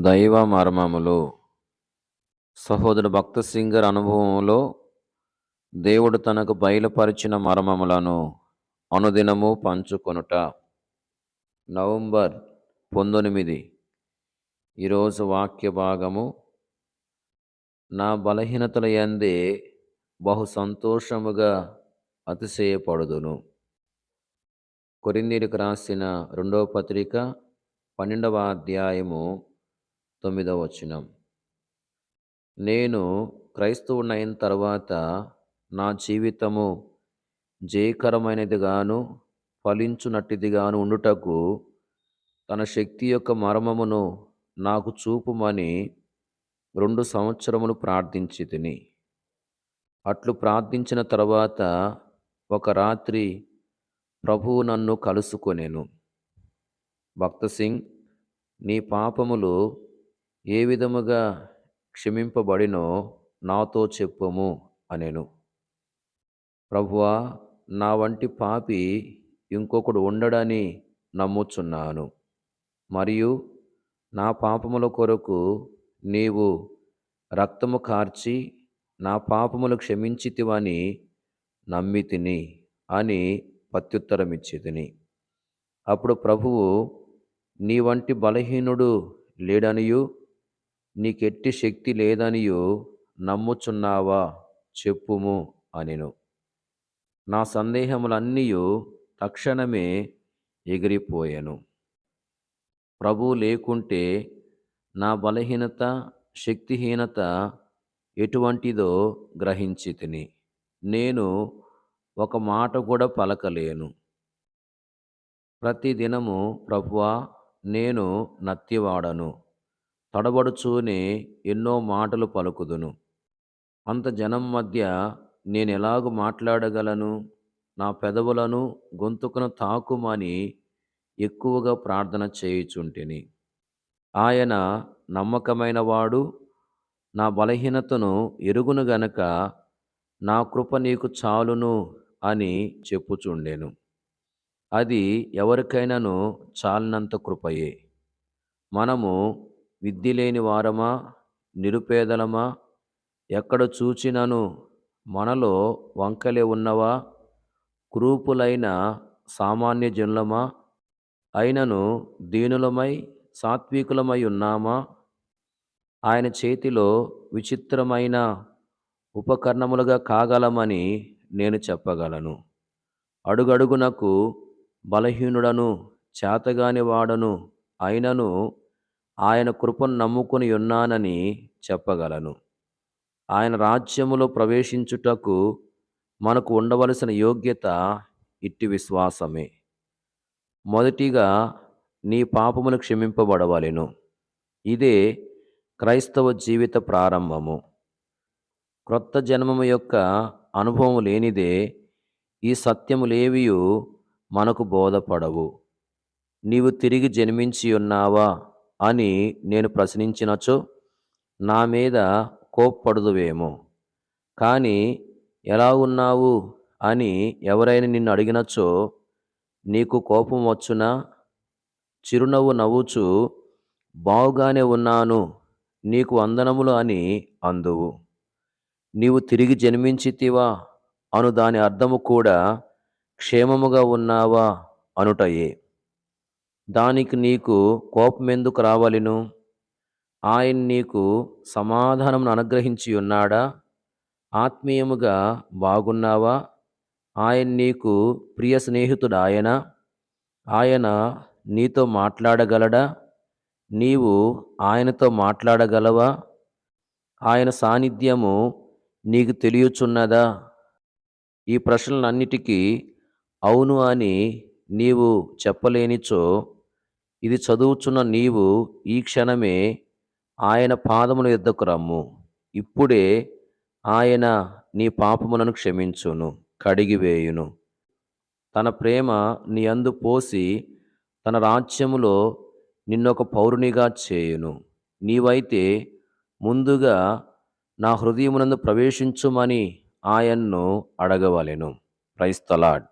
దైవ మర్మములు. సహోదరు భక్త సింగర్ అనుభవంలో దేవుడు తనకు బయలుపరిచిన మర్మములను అనుదినము పంచుకొనుట. నవంబర్ పంతొమ్మిది. ఈరోజు వాక్య భాగము. నా బలహీనతల యందే బహు సంతోషముగా అతిశయపడుదును. కొరిందీలకు రాసిన రెండవ పత్రిక పన్నెండవ అధ్యాయము తొమ్మిదవ వచనం. నేను క్రైస్తవునైన తర్వాత నా జీవితము జయకరమైనదిగాను ఫలించునట్టిదిగాను ఉండుటకు తన శక్తి యొక్క మర్మమును నాకు చూపుమని రెండు సంవత్సరములు ప్రార్థించి తిని అట్లు ప్రార్థించిన తర్వాత ఒక రాత్రి ప్రభువు నన్ను కలుసుకొనెను. భక్త సింగ్ నీ పాపములు ఏ విధముగా క్షమింపబడినో నాతో చెప్పుము అనెను. ప్రభువా నా వంటి పాపి ఇంకొకడు ఉండడని నమ్ముచున్నాను. మరియు నా పాపముల కొరకు నీవు రక్తము కార్చి నా పాపములు క్షమించితివని నమ్మి తిని అని ప్రత్యుత్తరమిచ్చి తిని అప్పుడు ప్రభువు నీ వంటి బలహీనుడు లేడనియు నీకెట్టి శక్తి లేదనియు నమ్ముచున్నావా చెప్పుము అనెను. నా సందేహములన్నీ తక్షణమే ఎగిరిపోయాను. ప్రభు లేకుంటే నా బలహీనత శక్తిహీనత ఎటువంటిదో గ్రహించి తిని నేను ఒక మాట కూడా పలకలేను. ప్రతిదినము ప్రభువా నేను నత్తివాడను. తడబడుచూనే ఎన్నో మాటలు పలుకుదును. అంత జనం మధ్య నేను ఎలాగు మాట్లాడగలను? నా పెదవులను గొంతుకును తాకుమని ఎక్కువగా ప్రార్థన చేయుచుంటిని. ఆయన నమ్మకమైన వాడు నా బలహీనతను ఎరుగును గనక నా కృప నీకు చాలును అని చెప్పుచుండెను. అది ఎవరికైనాను చాలినంత కృపయే. మనము విద్య లేని వారమా? నిరుపేదలమా? ఎక్కడ చూచినను? మనలో వంకలే ఉన్నవా? క్రూపులైన సామాన్య జనులమా? అయినను దీనులమై సాత్వికులమై ఉన్నామా? ఆయన చేతిలో విచిత్రమైన ఉపకరణములుగా కాగలమని నేను చెప్పగలను. అడుగడుగునకు బలహీనుడను చేతగాని వాడను అయినను ఆయన కృపను నమ్ముకుని ఉన్నానని చెప్పగలను. ఆయన రాజ్యములో ప్రవేశించుటకు మనకు ఉండవలసిన యోగ్యత ఇట్టి విశ్వాసమే. మొదటిగా నీ పాపములు క్షమింపబడవలెను. ఇదే క్రైస్తవ జీవిత ప్రారంభము. క్రొత్త జన్మము యొక్క అనుభవం లేనిదే ఈ సత్యములేవియు మనకు బోధపడవు. నీవు తిరిగి జన్మించి ఉన్నావా? అని నేను ప్రశ్నించినచో నా మీద కోప్పడుదువేమో. కానీ ఎలా ఉన్నావు అని ఎవరైనా నిన్ను అడిగినచో నీకు కోపం వచ్చునా? చిరునవ్వు నవ్వుచు బావుగానే ఉన్నాను నీకు వందనములు అని అందువు. నీవు తిరిగి జన్మించితివా అను దాని అర్థము కూడా క్షేమముగా ఉన్నావా అనుటయే. దానికి నీకు కోపమెందుకు రావలెను? ఆయన నీకు సమాధానం అనుగ్రహించి ఉన్నాడా? ఆత్మీయముగా బాగున్నావా? ఆయన నీకు ప్రియ స్నేహితుడు ఆయన ఆయన నీతో మాట్లాడగలడా? నీవు ఆయనతో మాట్లాడగలవా? ఆయన సాన్నిధ్యము నీకు తెలియచున్నదా? ఈ ప్రశ్నలన్నిటికీ అవును అని నీవు చెప్పలేనిచో ఇది చదువుచున్న నీవు ఈ క్షణమే ఆయన పాదమును ఎద్దకు రమ్ము. ఇప్పుడే ఆయన నీ పాపములను క్షమించును కడిగివేయును. తన ప్రేమ నీ అందు పోసి తన రాజ్యములో నిన్నొక పౌరునిగా చేయును. నీవైతే ముందుగా నా హృదయమునందు ప్రవేశించుమని ఆయన్ను అడగవలెను. క్రైస్తలాడ్